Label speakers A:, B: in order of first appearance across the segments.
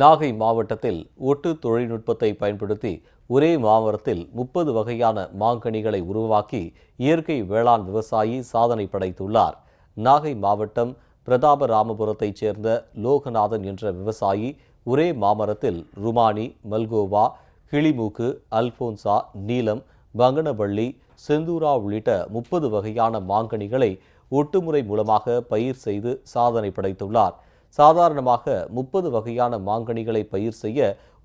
A: நாகை மாவட்டத்தில் ஒட்டு தொழில்நுட்பத்தை பயன்படுத்தி ஒரே மாமரத்தில் முப்பது வகையான மாங்கனிகளை உருவாக்கி இயற்கை வேளாண் விவசாயி சாதனை படைத்துள்ளார். நாகை மாவட்டம் பிரதாபராமபுரத்தைச் சேர்ந்த லோகநாதன் என்ற விவசாயி ஒரே மாமரத்தில் ருமானி மல்கோவா கிளிமூக்கு அல்போன்சா நீலம் பங்கனவள்ளி செந்தூரா உள்ளிட்ட முப்பது வகையான மாங்கனிகளை ஒட்டுமுறை மூலமாக பயிர் செய்து சாதனை படைத்துள்ளார். சாதாரணமாக முப்பது வகையான மாங்கனிகளை பயிர் செய்ய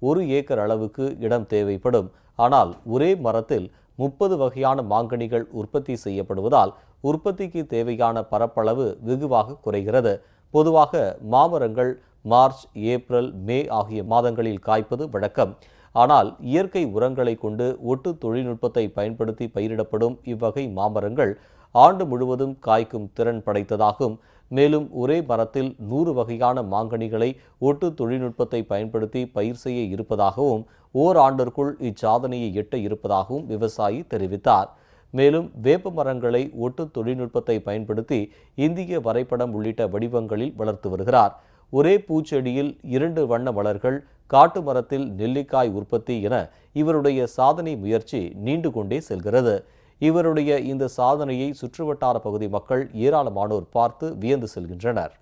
A: ஒரு ஏக்கர் அளவுக்கு இடம் தேவைப்படும். ஆனால் ஒரே மரத்தில் முப்பது வகையான மாங்கனிகள் உற்பத்தி செய்யப்படுவதால் உற்பத்திக்கு தேவையான பரப்பளவு வெகுவாக குறைகிறது. பொதுவாக மாமரங்கள் மார்ச் ஏப்ரல் மே ஆகிய மாதங்களில் காய்ப்பது வழக்கம். ஆனால் இயற்கை உரங்களை கொண்டு ஒட்டு தொழில்நுட்பத்தை பயன்படுத்தி பயிரிடப்படும் இவ்வகை மாமரங்கள் ஆண்டு முழுவதும் காய்க்கும் திறன் படைத்ததாகும். மேலும் ஒரே மரத்தில் நூறு வகையான மாங்கனிகளை ஒட்டு தொழில்நுட்பத்தை பயன்படுத்தி பயிர் செய்ய இருப்பதாகவும் ஓராண்டிற்குள் இச்சாதனையை எட்ட இருப்பதாகவும் விவசாயி தெரிவித்தார். மேலும் வேப்ப மரங்களை ஒட்டு தொழில்நுட்பத்தை பயன்படுத்தி இந்திய வரைபடம் உள்ளிட்ட வடிவங்களில் வளர்த்து வருகிறார். ஒரே பூச்செடியில் இரண்டு வண்ண மலர்கள் காட்டு மரத்தில் நெல்லிக்காய் உற்பத்தி என இவருடைய சாதனை முயற்சி நீண்டு கொண்டே செல்கிறது. இவருடைய இந்த சாதனையை சுற்றுவட்டார பகுதி மக்கள் ஏராளமானோர் பார்த்து வியந்து செல்கின்றனர்.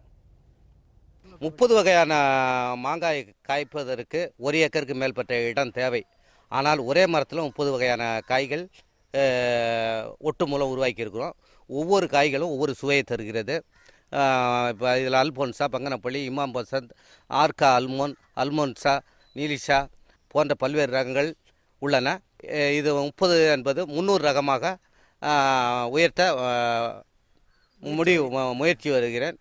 B: முப்பது வகையான மாங்காய் காய்ப்பதற்கு ஒரு ஏக்கருக்கு மேற்பட்ட இடம் தேவை. ஆனால் ஒரே மரத்தில் முப்பது வகையான காய்கள் ஒட்டு மூலம் உருவாக்கியிருக்கிறோம். ஒவ்வொரு காய்களும் ஒவ்வொரு சுவையை தருகிறது. இப்போ இதில் அல்போன்சா பங்கனப்பள்ளி இமாம் பசந்த் ஆர்கா அல்மோன் அல்மோன்சா நீலிஷா போன்ற பல்வேறு ரகங்கள் உள்ளன. இது முப்பது என்பது முந்நூறு ரகமாக உயர்த்த முடிவு மு- முயற்சி வருகிறேன்.